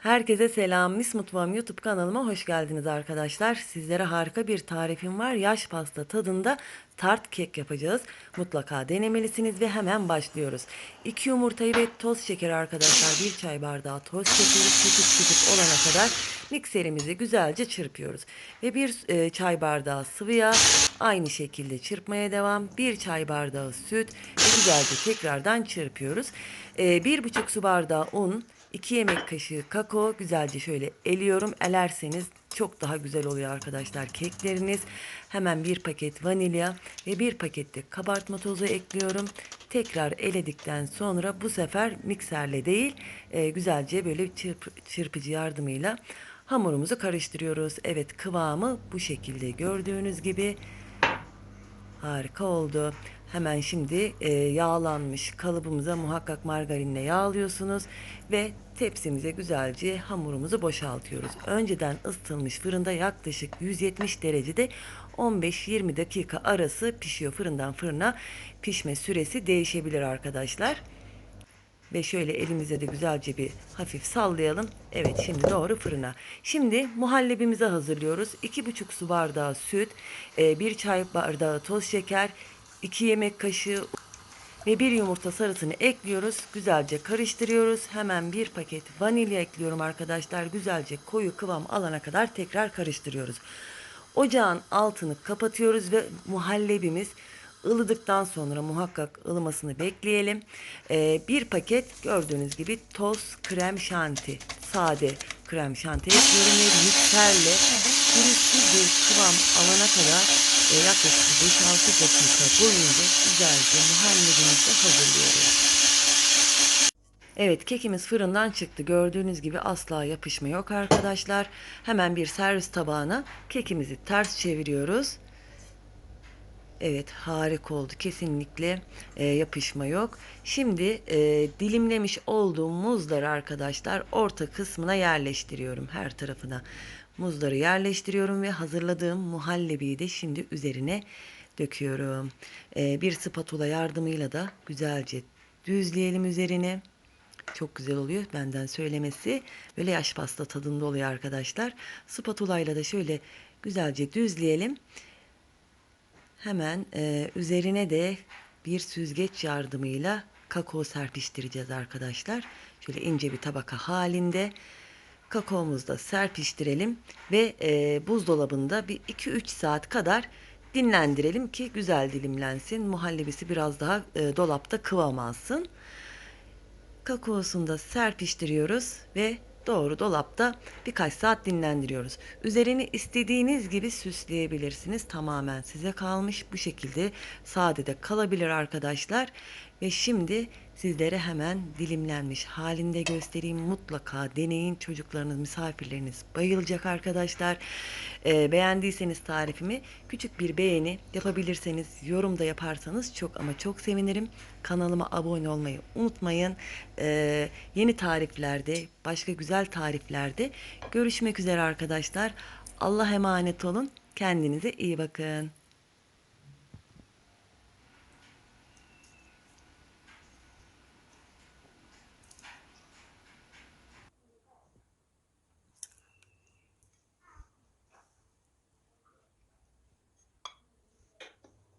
Herkese selam. Mis Mutfağım YouTube kanalıma hoş geldiniz arkadaşlar. Sizlere harika bir tarifim var. Yaş pasta tadında tart kek yapacağız. Mutlaka denemelisiniz ve hemen başlıyoruz. 2 yumurtayı ve toz şeker arkadaşlar. 1 çay bardağı toz şekeri küçük küçük olana kadar mikserimizi güzelce çırpıyoruz. Ve 1 çay bardağı sıvı yağ aynı şekilde çırpmaya devam. 1 çay bardağı süt ve güzelce tekrardan çırpıyoruz. 1,5 su bardağı un 2 yemek kaşığı kakao güzelce şöyle eliyorum. Elerseniz çok daha güzel oluyor arkadaşlar kekleriniz. Hemen bir paket vanilya ve bir paket de kabartma tozu ekliyorum. Tekrar eledikten sonra bu sefer mikserle değil e, güzelce böyle çırp, çırpıcı yardımıyla hamurumuzu karıştırıyoruz. Evet kıvamı bu şekilde gördüğünüz gibi harika oldu. Hemen şimdi e, yağlanmış kalıbımıza muhakkak margarinle yağlıyorsunuz ve tepsimize güzelce hamurumuzu boşaltıyoruz. Önceden ısıtılmış fırında yaklaşık 170 derecede 15-20 dakika arası pişiyor. Fırından fırına pişme süresi değişebilir arkadaşlar. Ve şöyle elimize de güzelce bir hafif sallayalım. Evet şimdi doğru fırına. Şimdi muhallebimizi hazırlıyoruz. 2,5 su bardağı süt, 1 çay bardağı toz şeker, 2 yemek kaşığı ve bir yumurta sarısını ekliyoruz. Güzelce karıştırıyoruz. Hemen bir paket vanilya ekliyorum arkadaşlar. Güzelce koyu kıvam alana kadar tekrar karıştırıyoruz. Ocağın altını kapatıyoruz ve muhallebimiz ılıdıktan sonra muhakkak ılımasını bekleyelim. Ee, bir paket gördüğünüz gibi toz krem şanti, sade krem şanti ekliyorum ve mikserle pürüzsüz bir kıvam alana kadar e, yaklaşık 5-6 dakika boyunca güzelce muhallebimizi hazırlıyoruz. Evet kekimiz fırından çıktı. Gördüğünüz gibi asla yapışma yok arkadaşlar. Hemen bir servis tabağına kekimizi ters çeviriyoruz. Evet harika oldu kesinlikle e, yapışma yok. Şimdi e, dilimlemiş olduğum muzları arkadaşlar orta kısmına yerleştiriyorum her tarafına. Muzları yerleştiriyorum ve hazırladığım muhallebiyi de şimdi üzerine döküyorum. E, bir spatula yardımıyla da güzelce düzleyelim üzerine. Çok güzel oluyor benden söylemesi. Böyle yaş pasta tadında oluyor arkadaşlar. Spatula ile de şöyle güzelce düzleyelim. Hemen e, üzerine de bir süzgeç yardımıyla kakao serpiştireceğiz arkadaşlar. Şöyle ince bir tabaka halinde kakaomuzu da serpiştirelim ve e, buzdolabında bir 2-3 saat kadar dinlendirelim ki güzel dilimlensin. Muhallebisi biraz daha e, dolapta kıvam alsın. Kakaosunu da serpiştiriyoruz ve doğru dolapta birkaç saat dinlendiriyoruz. Üzerini istediğiniz gibi süsleyebilirsiniz. Tamamen size kalmış. Bu şekilde sade de kalabilir arkadaşlar. Ve şimdi sizlere hemen dilimlenmiş halinde göstereyim. Mutlaka deneyin. Çocuklarınız, misafirleriniz bayılacak arkadaşlar. Ee, beğendiyseniz tarifimi küçük bir beğeni yapabilirseniz, yorum da yaparsanız çok ama çok sevinirim. Kanalıma abone olmayı unutmayın. Ee, yeni tariflerde, başka güzel tariflerde görüşmek üzere arkadaşlar. Allah emanet olun. Kendinize iyi bakın.